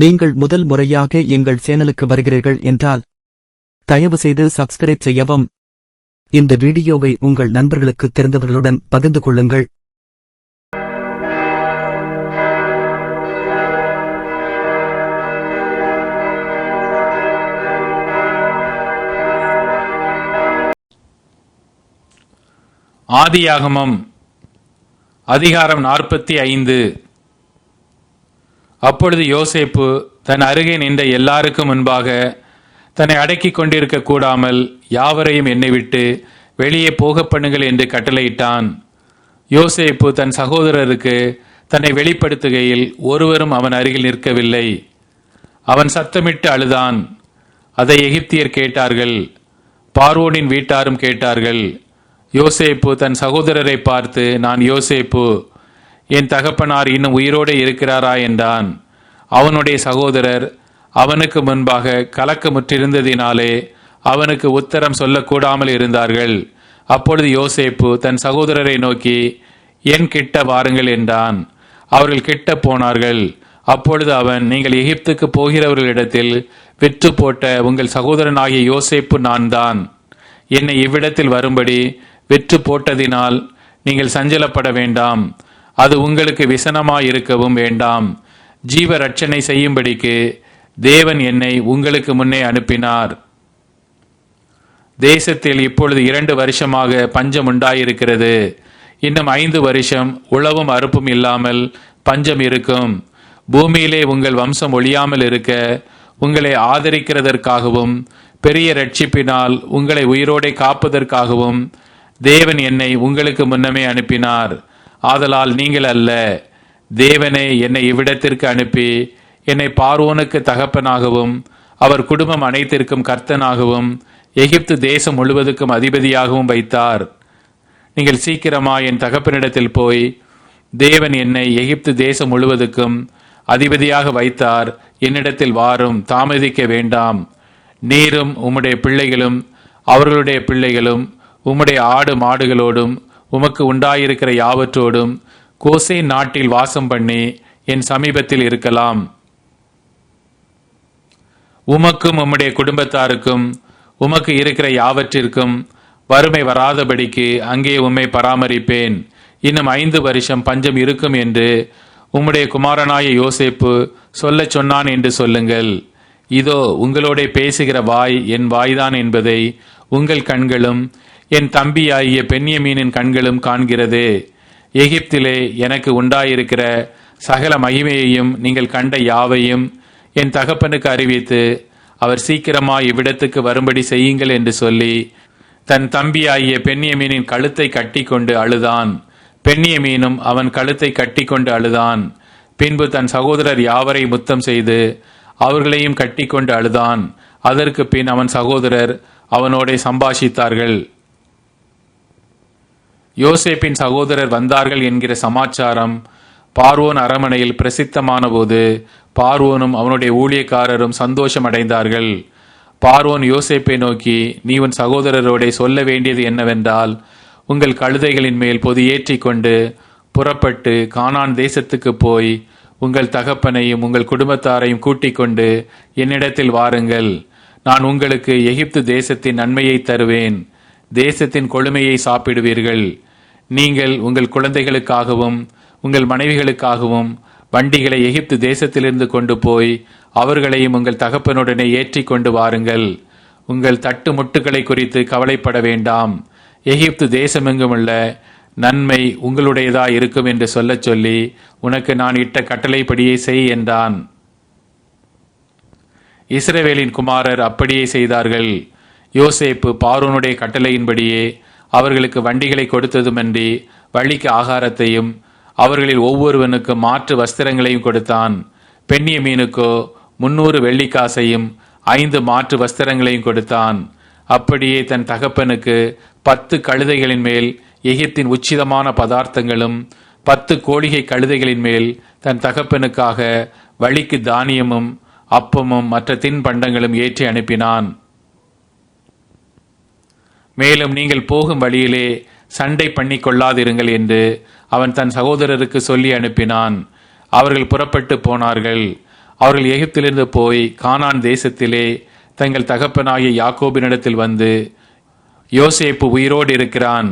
நீங்கள் முதல் முறையாக எங்கள் சேனலுக்கு வருகிறீர்கள் என்றால் தயவு செய்து சப்ஸ்கிரைப் செய்யவும். இந்த வீடியோவை உங்கள் நண்பர்களுக்கு தெரிந்தவர்களுடன் பகிர்ந்து கொள்ளுங்கள். ஆதியாகமம் அதிகாரம் நாற்பத்தி ஐந்து. அப்பொழுது யோசேப்பு தன் அருகே நின்ற எல்லாருக்கும் முன்பாக தன்னை அடக்கி கொண்டிருக்க கூடாமல் யாவரையும் என்னை விட்டு வெளியே போக பண்ணுங்கள் என்று கட்டளையிட்டான். யோசேப்பு தன் சகோதரருக்கு தன்னை வெளிப்படுத்துகையில் ஒருவரும் அவன் அருகில் நிற்கவில்லை. அவன் சத்தமிட்டு அழுதான். அதை எகிப்தியர் கேட்டார்கள். பார்வோனின் வீட்டாரும் கேட்டார்கள். யோசேப்பு தன் சகோதரரை பார்த்து நான் யோசேப்பு என் தகப்பனார் இன்னும் உயிரோடு இருக்கிறாரா? என்றான். அவனுடைய சகோதரர் அவனுக்கு முன்பாக கலக்கமுற்றிருந்ததினாலே அவனுக்கு உத்தரம் சொல்லக்கூடாமல் இருந்தார்கள். அப்பொழுது யோசேப்பு தன் சகோதரரை நோக்கி என் கிட்ட வாருங்கள் என்றான். அவர்கள் கிட்ட போனார்கள். அப்பொழுது அவன் நீங்கள் எகிப்துக்கு போகிறவர்களிடத்தில் விற்று போட்ட உங்கள் சகோதரனாகிய யோசேப்பு நான் தான் என்னை இவ்விடத்தில் வரும்படி விற்று போட்டதினால் நீங்கள் சஞ்சலப்பட வேண்டாம். அது உங்களுக்கு விசனமாயிருக்கவும் வேண்டாம். ஜீவ ரட்சணை செய்யும்படிக்கு தேவன் என்னை உங்களுக்கு முன்னே அனுப்பினார். தேசத்தில் இப்பொழுது இரண்டு வருஷமாக பஞ்சம் உண்டாயிருக்கிறது. இன்னும் ஐந்து வருஷம் உழவும் அறுப்பும் இல்லாமல் பஞ்சம் இருக்கும். பூமியிலே உங்கள் வம்சம் ஒழியாமல் இருக்க உங்களை ஆதரிக்கிறதற்காகவும் பெரிய ரட்சிப்பினால் உங்களை உயிரோடே காப்பதற்காகவும் தேவன் என்னை உங்களுக்கு முன்னமே அனுப்பினார். ஆதலால் நீங்கள் அல்ல தேவனே என்னை இவ்விடத்திற்கு அனுப்பி என்னை பார்வோனுக்கு தகப்பனாகவும் அவர் குடும்பம் அனைத்திற்கும் கர்த்தனாகவும் எகிப்து தேசம் முழுவதுக்கும் அதிபதியாகவும் வைத்தார். நீங்கள் சீக்கிரமா என் தகப்பனிடத்தில் போய் தேவன் என்னை எகிப்து தேசம் முழுவதுக்கும் அதிபதியாக வைத்தார். என்னிடத்தில் வாரும் தாமதிக்க வேண்டாம். நீரும் உம்முடைய பிள்ளைகளும் அவர்களுடைய பிள்ளைகளும் உம்முடைய ஆடு மாடுகளோடும் உமக்கு உண்டாயிருக்கிற யாவற்றோடும் கோசே நாட்டில் வாசம் பண்ணி என் சமீபத்தில் இருக்கலாம். உமக்கும் உம்முடைய குடும்பத்தாருக்கும் உமக்கு இருக்கிற யாவற்றிற்கும் வறுமை வராதபடிக்கு அங்கே உம்மை பராமரிப்பேன். இன்னும் ஐந்து வருஷம் பஞ்சம் இருக்கும் என்று உம்முடைய குமாரனாய யோசேப்பு சொல்லச் சொன்னான் என்று சொல்லுங்கள். இதோ உங்களோட பேசுகிற வாய் என் வாய்தான் என்பதை உங்கள் கண்களும் என் தம்பியாகிய பெண்யமீனின் கண்களும் காண்கிறது. எகிப்திலே எனக்கு உண்டாயிருக்கிற சகல மகிமையையும் நீங்கள் கண்ட யாவையும் என் தகப்பனுக்கு அறிவித்து அவர் சீக்கிரமாய் இவ்விடத்துக்கு வரும்படி செய்யுங்கள் என்று சொல்லி தன் தம்பியாகிய பெண்ணியமீனின் கழுத்தை கட்டிக்கொண்டு அழுதான். பெண்ணியமீனும் அவன் கழுத்தை கட்டிக்கொண்டு அழுதான். பின்பு தன் சகோதரர் யாவரை முத்தம் செய்து அவர்களையும் கட்டிக்கொண்டு அழுதான். அதற்கு பின் அவன் சகோதரர் அவனோடே சம்பாஷித்தார்கள். யோசேப்பின் சகோதரர் வந்தார்கள் என்கிற சமாச்சாரம் பார்வோன் அரமனையில் பிரசித்தமான போது பார்வோனும் அவனுடைய ஊழியக்காரரும் சந்தோஷம் அடைந்தார்கள் பார்வோன் யோசேப்பை நோக்கி நீ உன் சகோதரரோடே சொல்ல வேண்டியது என்னவென்றால் உங்கள் கழுதைகளின் மேல் பொது ஏற்றிக்கொண்டு புறப்பட்டு கானான் தேசத்துக்கு போய் உங்கள் தகப்பனையும் உங்கள் குடும்பத்தாரையும் கூட்டிக் கொண்டு என்னிடத்தில் வாருங்கள். நான் உங்களுக்கு எகிப்து தேசத்தின் நன்மையை தருவேன். தேசத்தின் கொழுமையை சாப்பிடுவீர்கள். நீங்கள் உங்கள் குழந்தைகளுக்காகவும் உங்கள் மனைவிகளுக்காகவும் வண்டிகளை எகிப்து தேசத்திலிருந்து கொண்டு போய் அவர்களையும் உங்கள் தகப்பனுடனே ஏற்றி கொண்டு வாருங்கள். உங்கள் தட்டு முட்டுகளை குறித்து கவலைப்பட வேண்டாம். எகிப்து தேசமெங்குமுள்ள நன்மை உங்களுடையதா இருக்கும் என்று சொல்லச் சொல்லி உனக்கு நான் இட்ட கட்டளைப்படியே செய் என்றான். இஸ்ரவேலின் குமாரர் அப்படியே செய்தார்கள். யோசேப்பு பாரூனுடைய கட்டளையின்படியே அவர்களுக்கு வண்டிகளை கொடுத்ததுமன்றி வழிக்கு ஆகாரத்தையும் அவர்களில் ஒவ்வொருவனுக்கு மாற்று வஸ்திரங்களையும் கொடுத்தான். பெண்ணிய மீனுக்கோ முன்னூறு வெள்ளிக்காசையும் ஐந்து மாற்று வஸ்திரங்களையும் கொடுத்தான். அப்படியே தன் தகப்பனுக்கு பத்து கழுதைகளின் மேல் எகிப்தின் உச்சிதமான பதார்த்தங்களும் பத்து கோடிகை கழுதைகளின் மேல் தன் தகப்பனுக்காக வழிக்கு தானியமும் அப்பமும் மற்ற தின்பண்டங்களும் ஏற்றி அனுப்பினான். மேலும் நீங்கள் போகும் வழியிலே சண்டை பண்ணி கொள்ளாதிருங்கள் என்று அவன் தன் சகோதரருக்கு சொல்லி அனுப்பினான். அவர்கள் புறப்பட்டு போனார்கள். அவர்கள் எகிப்திலிருந்து போய் கானான் தேசத்திலே தங்கள் தகப்பனாகிய யாக்கோபினிடத்தில் வந்து யோசேப்பு உயிரோடு இருக்கிறான்.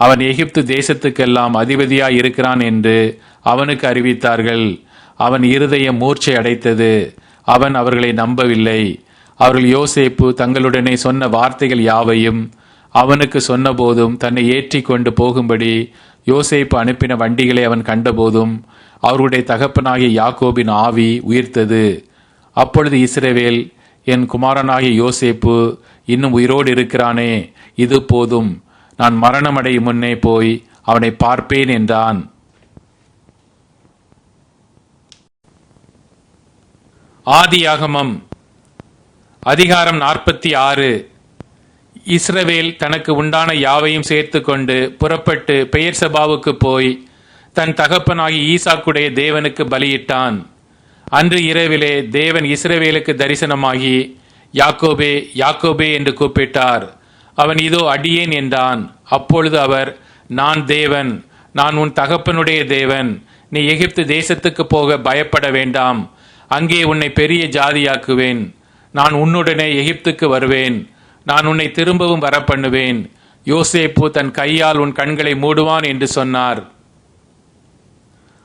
அவன் எகிப்து தேசத்துக்கெல்லாம் அதிபதியாய் இருக்கிறான் என்று அவனுக்கு அறிவித்தார்கள். அவன் இருதயம் மூர்ச்சை அடைத்தது. அவன் அவர்களை நம்பவில்லை. அவர்கள் யோசேப்பு தங்களுடனே சொன்ன வார்த்தைகள் யாவையும் அவனுக்கு சொன்னபோதும் தன்னை ஏற்றி கொண்டு போகும்படி யோசேப்பு அனுப்பின வண்டிகளை அவன் கண்டபோதும் அவருடைய தகப்பனாகிய யாக்கோபின் ஆவி உயிர்த்தது. அப்பொழுது இஸ்ரேவேல் என் குமாரனாகிய யோசேப்பு இன்னும் உயிரோடு இருக்கிறானே இது போதும். நான் மரணமடையும் முன்னே போய் அவனை பார்ப்பேன் என்றான். ஆதியாகமம் அதிகாரம் நாற்பத்தி ஆறு. இஸ்ரவேல் தனக்கு உண்டான யாவையும் சேர்த்து கொண்டு புறப்பட்டு பெயர் சபாவுக்கு போய் தன் தகப்பனாகி ஈசாக்குடைய தேவனுக்கு பலியிட்டான். அன்று இரவிலே தேவன் இஸ்ரவேலுக்கு தரிசனமாகி யாக்கோபே யாக்கோபே என்று கூப்பிட்டார். அவன் இதோ அடியேன் என்றான். அப்பொழுது அவர் நான் தேவன் நான் உன் தகப்பனுடைய தேவன். நீ எகிப்து தேசத்துக்கு போக பயப்பட வேண்டாம். அங்கே உன்னை பெரிய ஜாதியாக்குவேன். நான் உன்னுடனே எகிப்துக்கு வருவேன். நான் உன்னை திரும்பவும் வரப்பண்ணுவேன். யோசேப்பு தன் கையால் உன் கண்களை மூடுவான் என்று சொன்னார்.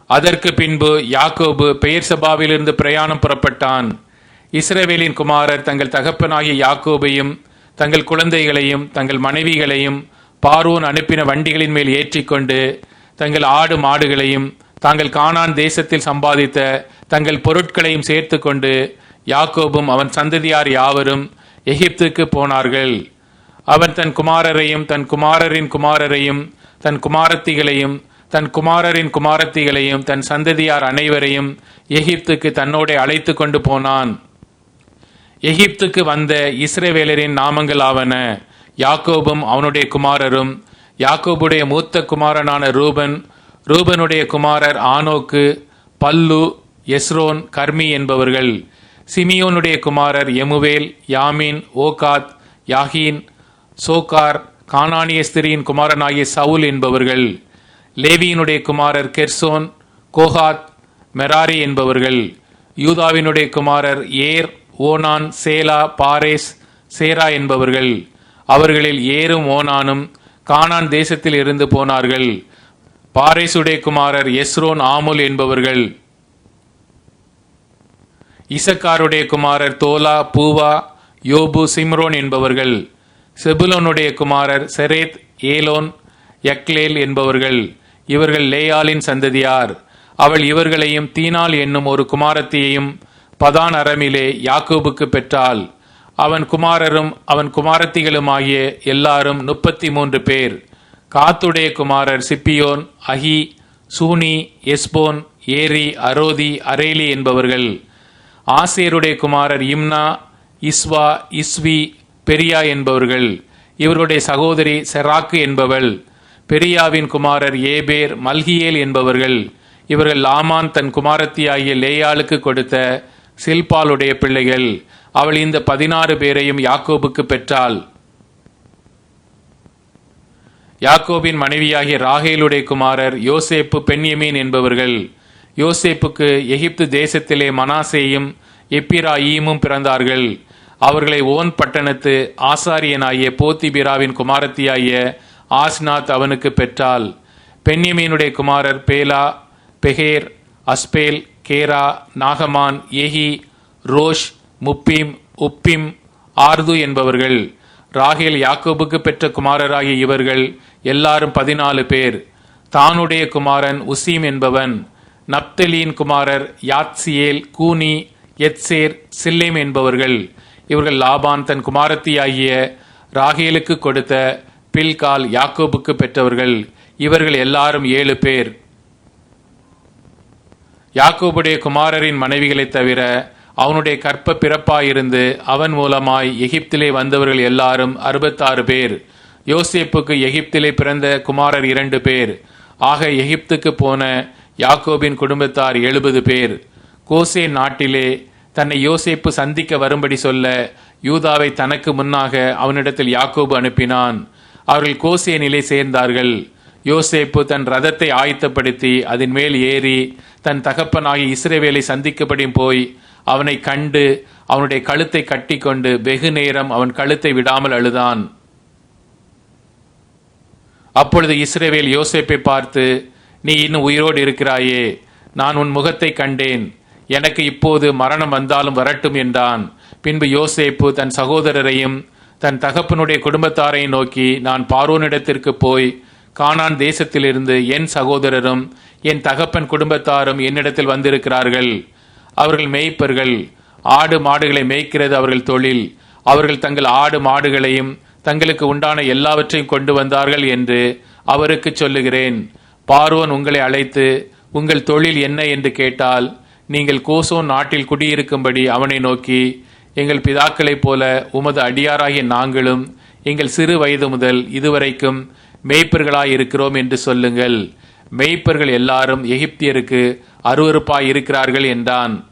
அதற்கு பின்பு யாக்கோபு பெயர் சபாவிலிருந்து பிரயாணம் புறப்பட்டான். இஸ்ரவேலின் குமாரர் தங்கள் தகப்பனாகிய யாக்கோபையும் தங்கள் குழந்தைகளையும் தங்கள் மனைவிகளையும் பார்வோன் அனுப்பின வண்டிகளின் மேல் ஏற்றிக்கொண்டு தங்கள் ஆடு மாடுகளையும் தாங்கள் காணான் தேசத்தில் சம்பாதித்த தங்கள் பொருட்களையும் சேர்த்து கொண்டு யாக்கோபும் அவன் சந்ததியார் யாவரும் எகிப்துக்கு போனார்கள். அவன் தன் குமாரரையும் தன் குமாரரின் குமாரரையும் தன் குமாரத்திகளையும் தன் குமாரரின் குமாரத்திகளையும் தன் சந்ததியார் அனைவரையும் எகிப்துக்கு தன்னோட அழைத்து கொண்டு போனான். எகிப்துக்கு வந்த இஸ்ரேவேலரின் நாமங்கள் ஆவன யாக்கோபும் அவனுடைய குமாரரும் யாக்கோபுடைய மூத்த குமாரனான ரூபன் ரூபனுடைய குமாரர் ஆனோக்கு பல்லு எஸ்ரோன் கர்மி என்பவர்கள். சிமியோனுடைய குமாரர் எமுவேல் யாமின் ஓகாத் யாகீன் சோகார் கானானிய ஸ்திரியின் குமாரனாகிய சவுல் என்பவர்கள் லேவியினுடைய குமாரர் கெர்சோன் கோஹாத் மெராரி என்பவர்கள் யூதாவினுடைய குமாரர் ஏர் ஓனான் சேலா பாரேஸ் சேரா என்பவர்கள். அவர்களில் ஏரும் ஓனானும் கானான் தேசத்தில் இருந்து போனார்கள். பாரேசுடைய குமாரர் எஸ்ரோன் ஆமுல் என்பவர்கள். இசக்காருடைய குமாரர் தோலா பூவா யோபு சிம்ரோன் என்பவர்கள் செபுலோனுடைய குமாரர் செரேத் ஏலோன் யக்லேல் என்பவர்கள் இவர்கள் லேயாலின் சந்ததியார். அவள் இவர்களையும் தீனால் என்னும் ஒரு குமாரத்தியையும் பதான் அரமிலே யாக்கோபுக்கு பெற்றாள். அவன் குமாரரும் அவன் குமாரத்திகளுமாகிய எல்லாரும் முப்பத்தி மூன்று பேர். காத்துடைய குமாரர் சிப்பியோன் அஹி சூனி எஸ்போன் ஏரி அரோதி அரேலி என்பவர்கள். ஆசேருடைய குமாரர் இம்னா இஸ்வா இஸ்வி பெரியா என்பவர்கள். இவருடைய சகோதரி செராக்கு என்பவள். பெரியாவின் குமாரர் ஏபேர் மல்கியேல் என்பவர்கள். இவர்கள் லாமான் தன் குமாரத்தியாகிய லேயாளுக்கு கொடுத்த சில்பாலுடைய பிள்ளைகள். அவள் இந்த பதினாறு பேரையும் யாக்கோபுக்கு பெற்றாள். யாக்கோபின் மனைவியாகிய ராகேலுடைய குமாரர் யோசேப்பு பெண்யமீன் என்பவர்கள். யோசேப்புக்கு எகிப்து தேசத்திலே மனாசேயும் எப்பிராயீமும் பிறந்தார்கள். அவர்களை ஓன் பட்டணத்து ஆசாரியனாகிய போத்திபிராவின் குமாரத்தியாகிய ஆஸ்நாத் அவனுக்கு பெற்றாள். பெண்யமீனுடைய குமாரர் பேலா பெஹேர் அஸ்பேல் கேரா நாகமான் ஏஹி ரோஷ் முப்பிம் உப்பிம் ஆர்து என்பவர்கள். ராகேல் யாக்கோபுக்கு பெற்ற குமாரராகிய இவர்கள் எல்லாரும் பதினாலு பேர். தானுடைய குமாரன் உசீம் என்பவன். நப்தலியின் குமாரர் யாத்சியேல் கூனி எத்சேர் சில்லேம் என்பவர்கள். இவர்கள் லாபான் தன் குமாரத்தியாகிய ராகேலுக்கு கொடுத்த பில்கால் யாக்கோபுக்கு பெற்றவர்கள். இவர்கள் எல்லாரும் ஏழு பேர். யாக்கோபுடைய குமாரரின் மனைவிகளைத் தவிர அவனுடைய கற்ப பிறப்பாயிருந்து அவன் மூலமாய் எகிப்திலே வந்தவர்கள் எல்லாரும் அறுபத்தாறு பேர். யோசேப்புக்கு எகிப்திலே பிறந்த குமாரர் இரண்டு பேர். ஆக எகிப்துக்கு போன யாக்கோபின் குடும்பத்தார் எழுபது பேர். கோசே நாட்டிலே தன்னை யோசேப்பு சந்திக்க வரும்படி சொல்ல யூதாவை தனக்கு முன்னாக அவனிடத்தில் யாக்கோபு அனுப்பினான். அவர்கள் கோசே நிலை சேர்ந்தார்கள். யோசேப்பு தன் ரதத்தை ஆயத்தப்படுத்தி அதன் மேல் ஏறி தன் தகப்பனாகி இஸ்ரேவேலை சந்திக்கப்படி போய் அவனை கண்டு அவனுடைய கழுத்தை கட்டிக்கொண்டு வெகு நேரம் அவன் கழுத்தை விடாமல் அழுதான். அப்பொழுது இஸ்ரேவேல் யோசேப்பை பார்த்து நீ இன்னும் உயிரோடு இருக்கிறாயே. நான் உன் முகத்தை கண்டேன். எனக்கு இப்போது மரணம் வந்தாலும் வரட்டும் என்றான். பின்பு யோசேப்பு தன் சகோதரரையும் தன் தகப்பனுடைய குடும்பத்தாரையும் நோக்கி நான் பார்வோனிடத்திற்கு போய் கானான் தேசத்திலிருந்து என் சகோதரரும் என் தகப்பன் குடும்பத்தாரும் என்னிடத்தில் வந்திருக்கிறார்கள். அவர்கள் மேய்ப்பர்கள். ஆடு மாடுகளை மேய்க்கிறது அவர்கள் தொழில். அவர்கள் தங்கள் ஆடு மாடுகளையும் தங்களுக்கு உண்டான எல்லாவற்றையும் கொண்டு வந்தார்கள் என்று அவருக்கு சொல்லுகிறேன். பார்வோன் உங்களை அழைத்து உங்கள் தொழில் என்ன? என்று கேட்டால் நீங்கள் கோசோன் நாட்டில் குடியிருக்கும்படி அவனை நோக்கி எங்கள் பிதாக்களைப் போல உமது அடியாராகிய நாங்களும் எங்கள் சிறு வயது முதல் இதுவரைக்கும் மெய்ப்பர்களாய் இருக்கிறோம் என்று சொல்லுங்கள். மெய்ப்பர்கள் எல்லாரும் எகிப்தியருக்கு அருவருப்பாய் இருக்கிறார்கள் என்றான்.